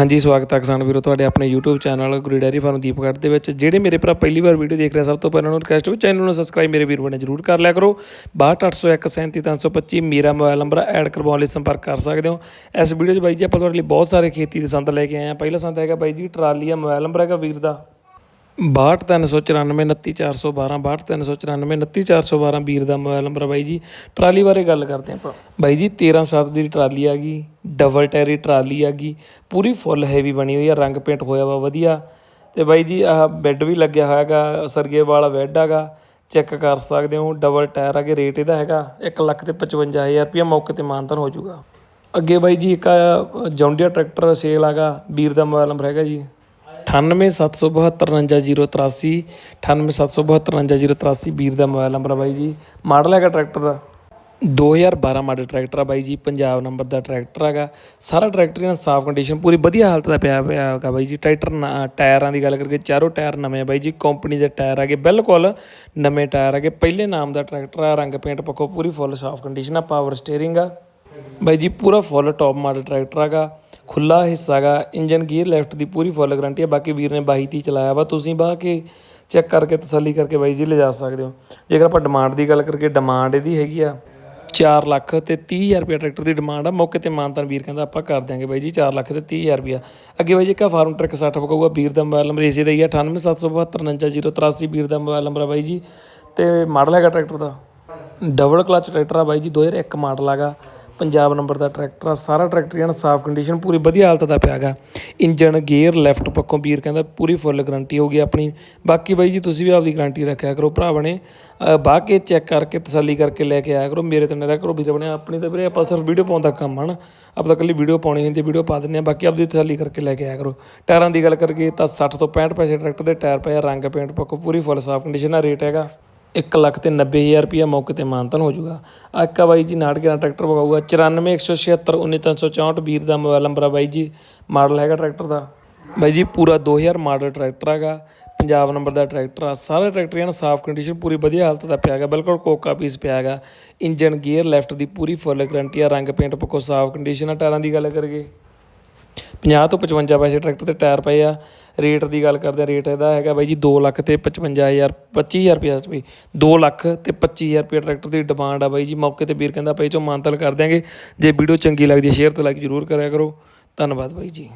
ਹਾਂਜੀ, ਸਵਾਗਤ ਹੈ ਕਿਸਾਨ ਵੀਰੋ ਤੁਹਾਡੇ ਆਪਣੇ YouTube channel Guri dairy farm Deepgarh ਦੇ ਵਿੱਚ। ਜਿਹੜੇ ਮੇਰੇ ਭਰਾ ਪਹਿਲੀ ਵਾਰ ਵੀਡੀਓ ਦੇਖ ਰਹੇ ਸਭ ਤੋਂ ਪਹਿਲਾਂ ਨੂੰ ਰਿਕਵੈਸਟ ਹੈ ਚੈਨਲ ਨੂੰ ਸਬਸਕ੍ਰਾਈਬ ਮੇਰੇ ਵੀਰੋ ਨੇ ਜਰੂਰ ਕਰ ਲਿਆ ਕਰੋ। 6280137325 ਮੇਰਾ ਮੋਬਾਈਲ ਨੰਬਰ ਐਡ ਕਰਵਾਉਣ ਲਈ ਸੰਪਰਕ ਕਰ ਸਕਦੇ ਹੋ। ਇਸ ਵੀਡੀਓ 'ਚ ਬਾਈ ਜੀ ਆਪਾਂ ਤੁਹਾਡੇ ਲਈ ਬਹੁਤ ਸਾਰੇ ਖੇਤੀ ਦੇ ਸੰਦ ਲੈ ਕੇ ਆਏ ਹਾਂ। ਪਹਿਲਾ ਸੰਦ ਹੈਗਾ ਬਾਈ ਜੀ ਟਰਾਲੀ ਆ ਮੋਬਾਈਲ ਨੰਬਰ ਹੈਗਾ ਵੀਰ ਦਾ। 62394 29412 62394 29412 ਵੀਰ ਦਾ ਮੋਬਾਈਲ ਨੰਬਰ ਆ ਬਾਈ ਜੀ। ਟਰਾਲੀ ਬਾਰੇ ਗੱਲ ਕਰਦੇ ਆਪਾਂ। ਬਾਈ ਜੀ 13 7 ਦੀ ਟਰਾਲੀ ਆ ਗਈ। ਡਬਲ ਟੈਰੀ ਟਰਾਲੀ ਹੈਗੀ, ਪੂਰੀ ਫੁੱਲ ਹੈਵੀ ਬਣੀ ਹੋਈ ਆ, ਰੰਗ ਪੇਂਟ ਹੋਇਆ ਵਾ, ਵਧੀਆ। ਤੇ ਬਾਈ ਜੀ, ਆਹ ਬੈੱਡ ਵੀ ਲੱਗਿਆ ਹੋਇਆ ਹੈਗਾ ਸਰਗੇ ਵਾਲਾ ਬੈੱਡ ਹੈਗਾ ਚੈੱਕ ਕਰ ਸਕਦੇ ਹੋ ਡਬਲ ਟਾਇਰ ਹੈਗੇ ਰੇਟ ਇਹਦਾ ਹੈਗਾ 1 ਲੱਖ ਤੇ 55000 ਰੁਪਇਆ ਮੌਕੇ ਤੇ ਮਾਨਤਨ ਹੋ ਜਾਊਗਾ। ਅੱਗੇ ਬਾਈ ਜੀ, ਇੱਕ ਜੌਂਡੀਆ ਟਰੈਕਟਰ ਸੇਲ ਹੈਗਾ, ਵੀਰ ਦਾ ਮੋਬਾਈਲ ਨੰਬਰ ਹੈਗਾ ਜੀ। 9877299083 9877299083 ਵੀਰ ਦਾ ਮੋਬਾਈਲ ਨੰਬਰ ਆ ਬਾਈ ਜੀ। ਮਾਡਲ ਹੈਗਾ ਟਰੈਕਟਰ ਦਾ। 2012 ਮਾਡਲ ਟਰੈਕਟਰ ਆ ਬਾਈ ਜੀ, ਪੰਜਾਬ ਨੰਬਰ ਦਾ ਟਰੈਕਟਰ ਹੈਗਾ। ਸਾਰਾ ਟਰੈਕਟਰ ਇਹਨਾਂ ਸਾਫ਼ ਕੰਡੀਸ਼ਨ ਪੂਰੀ ਵਧੀਆ ਹਾਲਤ ਦਾ ਪਿਆ ਪਿਆ ਹੈਗਾ ਬਾਈ ਜੀ। ਟਰੈਕਟਰ ਨਾ- ਟਾਇਰਾਂ ਦੀ ਗੱਲ ਕਰਕੇ ਚਾਰੋਂ ਟਾਇਰ ਨਵੇਂ ਆ ਬਾਈ ਜੀ। ਕੰਪਨੀ ਦੇ ਟਾਇਰ ਹੈਗੇ, ਬਿਲਕੁਲ ਨਵੇਂ ਟਾਇਰ ਹੈਗੇ। ਪਹਿਲੇ ਨਾਮ ਦਾ ਟਰੈਕਟਰ ਆ, ਰੰਗ ਪੇਂਟ ਪੱਖੋਂ ਪੂਰੀ ਫੁੱਲ ਸਾਫ਼ ਕੰਡੀਸ਼ਨ ਆ ਪਾਵਰ ਸਟੀਅਰਿੰਗ ਆ। ਬਾਈ ਜੀ, ਪੂਰਾ ਫੁੱਲ ਟੌਪ ਮਾਡਲ ਟਰੈਕਟਰ ਹੈਗਾ। ਖੁੱਲਾ ਹਿੱਸਾ ਹੈਗਾ ਇੰਜਨ ਗੀਅਰ ਲੈਫਟ ਦੀ ਪੂਰੀ ਫੁੱਲ ਗਾਰੰਟੀ ਹੈ ਬਾਕੀ ਵੀਰ ਨੇ 22 30 ਚਲਾਇਆ ਵਾ, ਤੁਸੀਂ ਬਾਹ ਕੇ ਚੈੱਕ ਕਰਕੇ ਤਸੱਲੀ ਕਰਕੇ ਬਾਈ ਜੀ ਲਿਜਾ ਸਕਦੇ ਹੋ। ਜੇਕਰ ਆਪਾਂ ਡਿਮਾਂਡ ਦੀ ਗੱਲ ਕਰਕੇ ਡਿਮਾਂਡ ਇਹਦੀ ਹੈਗੀ ਆ 4 ਲੱਖ ਤੇ 30000 ਰੁਪਏ ਟਰੈਕਟਰ ਦੀ ਡਿਮਾਂਡ ਆ। ਮੌਕੇ ਤੇ ਮਾਨਤਨ ਵੀਰ ਕਹਿੰਦਾ, ਆਪਾਂ ਕਰ ਦਿਆਂਗੇ ਬਾਈ ਜੀ 4 ਲੱਖ ਤੇ 30000 ਰੁਪਿਆ ਅੱਗੇ ਬਾਈ ਜੀ, ਇੱਕ ਫਾਰਮ ਟਰੱਕ 60 ਪਕਾਊਗਾ, ਵੀਰ ਦਾ ਮੋਬਾਈਲ ਨੰਬਰ ਇਸੇ ਦਾ ਹੀ ਆ 9877749083 ਵੀਰ ਦਾ ਮੋਬਾਈਲ ਨੰਬਰ ਆ ਬਾਈ ਜੀ। ਤੇ ਮਾਡਲ ਹੈਗਾ ਟਰੈਕਟਰ ਦਾ। ਡਬਲ ਕਲਚ ਟਰੈਕਟਰ ਆ ਬਾਈ ਜੀ 2001 ਮਾਡਲ ਹੈਗਾ। ਪੰਜਾਬ ਨੰਬਰ ਦਾ ਟਰੈਕਟਰ ਆ ਸਾਰਾ ਟਰੈਕਟਰ ਇਹਨਾਂ ਸਾਫ਼ ਕੰਡੀਸ਼ਨ ਪੂਰੀ ਵਧੀਆ ਹਾਲਤ ਦਾ ਪਿਆ ਹੈਗਾ। ਇੰਜਨ ਗੇਅਰ ਲੈਫਟ ਪੱਖੋਂ ਵੀਰ ਕਹਿੰਦਾ ਪੂਰੀ ਫੁੱਲ ਗਾਰੰਟੀ ਹੋਊਗੀ ਆਪਣੀ। ਬਾਕੀ ਬਾਈ ਜੀ ਤੁਸੀਂ ਵੀ ਆਪਦੀ ਗਾਰੰਟੀ ਰੱਖਿਆ ਕਰੋ ਭਰਾ ਬਣੇ ਅ, ਬਾਹ ਕੇ ਚੈੱਕ ਕਰਕੇ ਤਸੱਲੀ ਕਰਕੇ ਲੈ ਕੇ ਆਇਆ ਕਰੋ। ਮੇਰੇ ਤੇ ਨਾ ਕਰੋ ਵੀਰ ਬਣੇ ਆਪਣੀ ਤਾਂ ਵੀਰੇ ਆਪਾਂ ਸਿਰਫ ਵੀਡੀਓ ਪਾਉਣ ਦਾ ਕੰਮ ਹਨ ਆਪਾਂ ਤਾਂ ਇਕੱਲੀ ਵੀਡੀਓ ਪਾਉਣੀ ਹੁੰਦੀ ਵੀਡੀਓ ਪਾ ਦਿੰਦੇ ਆ ਬਾਕੀ ਆਪਦੀ ਤਸੱਲੀ ਕਰਕੇ ਲੈ ਕੇ ਆਇਆ ਕਰੋ। ਟਾਇਰਾਂ ਦੀ ਗੱਲ ਕਰਕੇ ਤਾਂ 60 ਤੋਂ 65 ਪੈਸੇ ਟਰੈਕਟਰ ਦੇ ਟਾਇਰ ਪਏ ਆ ਰੰਗ ਪੇਂਟ ਪੱਕੋ ਪੂਰੀ ਫੁੱਲ ਸਾਫ਼ ਕੰਡੀਸ਼ਨ ਦਾ ਰੇਟ ਹੈਗਾ। ਇੱਕ ਲੱਖ ਤੇ ਨੱਬੇ ਹਜ਼ਾਰ ਰੁਪਈਆ ਮੌਕੇ ਤੇ ਮਾਨਤਨ ਹੋ ਜਾਊਗਾ। ਆਕਾ ਬਾਈ ਜੀ, ਨਾਟਕ ਦਾ ਟਰੈਕਟਰ ਵਗਾਊਗਾ 9416719364 ਵੀਰ ਦਾ ਮੋਬਾਈਲ ਨੰਬਰ ਆ ਬਾਈ ਜੀ। ਮਾਡਲ ਹੈਗਾ ਟਰੈਕਟਰ ਦਾ। ਬਾਈ ਜੀ, ਪੂਰਾ 2000 ਮਾਡਲ ਟਰੈਕਟਰ ਹੈਗਾ ਪੰਜਾਬ ਨੰਬਰ ਦਾ ਟਰੈਕਟਰ ਆ। ਸਾਰੇ ਟਰੈਕਟਰ ਇਹਨਾਂ ਸਾਫ਼ ਕੰਡੀਸ਼ਨ ਪੂਰੀ ਵਧੀਆ ਹਾਲਤ ਦਾ ਪਿਆ ਹੈਗਾ। ਬਿਲਕੁਲ ਕੋਕਾ ਪੀਸ ਪਿਆ ਹੈਗਾ। ਇੰਜਨ ਗੀਅਰ ਲੈਫਟ ਦੀ ਪੂਰੀ ਫੁੱਲ ਗਰੰਟੀ ਆ। ਰੰਗ ਪੇਂਟ ਪੱਕੋ ਸਾਫ਼ ਕੰਡੀਸ਼ਨ ਆ। ਟਾਇਰਾਂ ਦੀ ਗੱਲ ਕਰੀਏ। 50 ਤੋਂ 55 ਪੈਸੇ ਟਰੈਕਟਰ ਤੇ ਟਾਇਰ ਪਏ ਆ। ਰੇਟ ਦੀ ਗੱਲ ਕਰਦੇ ਆ, ਰੇਟ ਇਹਦਾ ਹੈਗਾ ਬਾਈ ਜੀ ਦੋ ਲੱਖ ਤੇ 55000 25000 ਰੁਪਏ ਵੀ 2 ਲੱਖ ਤੇ 25000 ਰੁਪਏ ਟਰੈਕਟਰ ਦੀ ਡਿਮਾਂਡ ਆ ਬਾਈ ਜੀ। ਮੌਕੇ ਤੇ ਵੀਰ ਕਹਿੰਦਾ ਪਈ ਚੋਂ ਮਾਨਤਲ ਕਰ ਦਿਆਂਗੇ। ਜੇ ਵੀਡੀਓ ਚੰਗੀ ਲੱਗਦੀ ਹੈ, ਸ਼ੇਅਰ ਤੇ ਲਾਈਕ ਜ਼ਰੂਰ ਕਰਿਆ ਕਰੋ। ਧੰਨਵਾਦ ਬਾਈ ਜੀ।